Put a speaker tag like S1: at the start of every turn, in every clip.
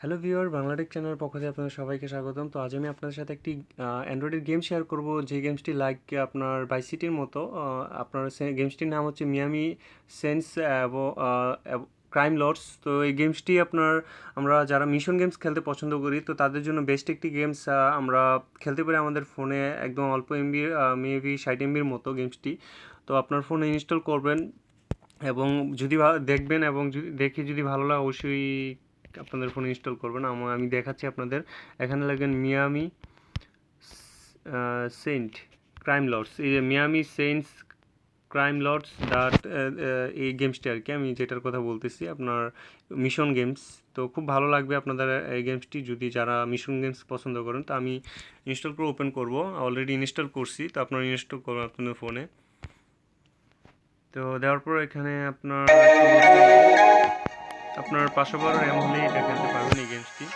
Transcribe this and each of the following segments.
S1: Hello viewer Bangla Tech চ্যানেলের পক্ষ থেকে আপনাদের সবাইকে স্বাগতম। তো আজ আমি আপনাদের সাথে একটি অ্যান্ড্রয়েডের গেম শেয়ার করব, যে গেমসটি লাইক আপনার বাইসিটির মতো। আপনার গেমসটির নাম হচ্ছে মিয়ামি সেন্স ক্রাইম লর্ডস তো এই গেমসটি আপনার, আমরা যারা মিশন গেমস খেলতে পছন্দ করি, তো তাদের জন্য বেস্ট একটি গেমস আমরা খেলতে পারি আমাদের ফোনে একদম অল্প এমবির মেবি ষাট এমবির মতো গেমসটি তো আপনার ফোনে ইনস্টল করবেন এবং যদি দেখবেন এবং যদি, দেখে যদি ভালো লাগে, অবশ্যই আপনাদের ফোনে ইনস্টল করবেন। আমা- দেখাচ্ছি আপনাদের। এখানে লাগবেন মিয়ামি সেন্ট ক্রাইম লর্ডস এই যে Miami saints crime lords that এই গেমসটি আর কি, আমি যেটার কথা বলতেছি, আপনার মিশন গেমস তো খুব ভালো লাগবে আপনাদের এই গেমসটি যদি যারা মিশন গেমস পছন্দ করেন। তো আমি ইনস্টল করে ওপেন করব। অলরেডি ইনস্টল করছি, তো আপনারা ইনস্টল করবেন আপনাদের ফোনে তো দেওয়ার পর এখানে আপনার আপনার পাঁচশো বারো র্যাম হলে এটা খেলতে পারবেন এই গেমসটি।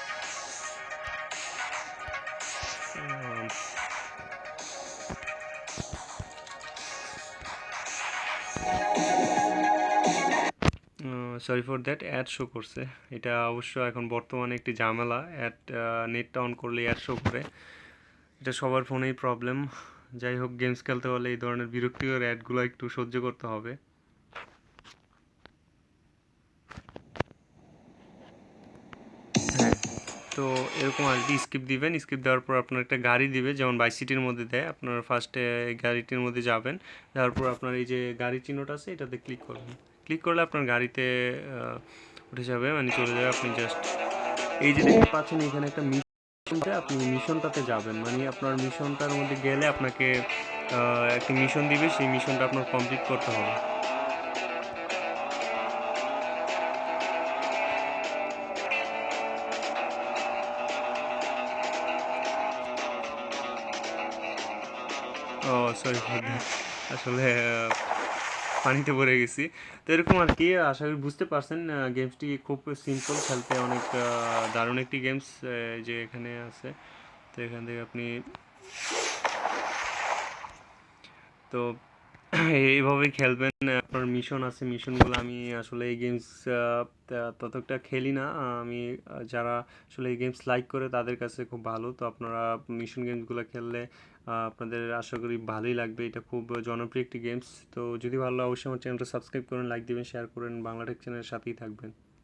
S1: Sorry for that ad show করছে। এটা অবশ্য এখন বর্তমানে একটি ঝামেলা। অ্যাড নেটটা অন করলে অ্যাড শো করে। এটা সবার ফোনেই প্রবলেম যাই হোক গেমস খেলতে হলে এই ধরনের বিরক্তিকর অ্যাডগুলো একটু সহ্য করতে হবে। তো এরকম কি স্কিপ দিবেন স্কিপ দেওয়ার পর আপনার একটা গাড়ি দিবে, যেমন বাইসিটির মধ্যে দেয়, আপনার ফার্স্টে গাড়িটির মধ্যে যাবেন যাওয়ার পর আপনার এই যে গাড়ি চিহ্নটা আছে, এটাতে ক্লিক করবেন। ক্লিক করলে আপনার গাড়িতে উঠে যাবে মানে চলে যাবে, আপনি জাস্ট এই যে দেখতে পাচ্ছেন, এখানে একটা মিশনটা আপনি মিশনটাতে যাবেন। মানে আপনার মিশনটার মধ্যে গেলে আপনাকে একটি মিশন দিবে, সেই মিশনটা আপনার কমপ্লিট করতে হবে। ও সরি আসলে পানিতে পড়ে গেছি। তো এরকম আর কি, আশা করি বুঝতে পারছেন গেমসটি খুব সিম্পল খেলতে অনেক দারুণ একটি গেমস যে এখানে আছে। তো এখান থেকে আপনি তো এইভাবেই খেলবেন আপনার মিশন আছে মিশনগুলো আমি আসলে এই গেমস ততটা খেলি না। আমি যারা আসলে এই গেমস লাইক করে তাদের কাছে খুব ভালো। তো আপনারা মিশন গেমসগুলো খেললে আপনাদের আশা করি ভালোই লাগবে। এটা খুব জনপ্রিয় একটি গেমস তো যদি ভালো অবশ্যই আমার চ্যানেলটা সাবস্ক্রাইব করেন লাইক দেবেন শেয়ার করেন। বাংলাটেক চ্যানেলের সাথেই থাকবেন।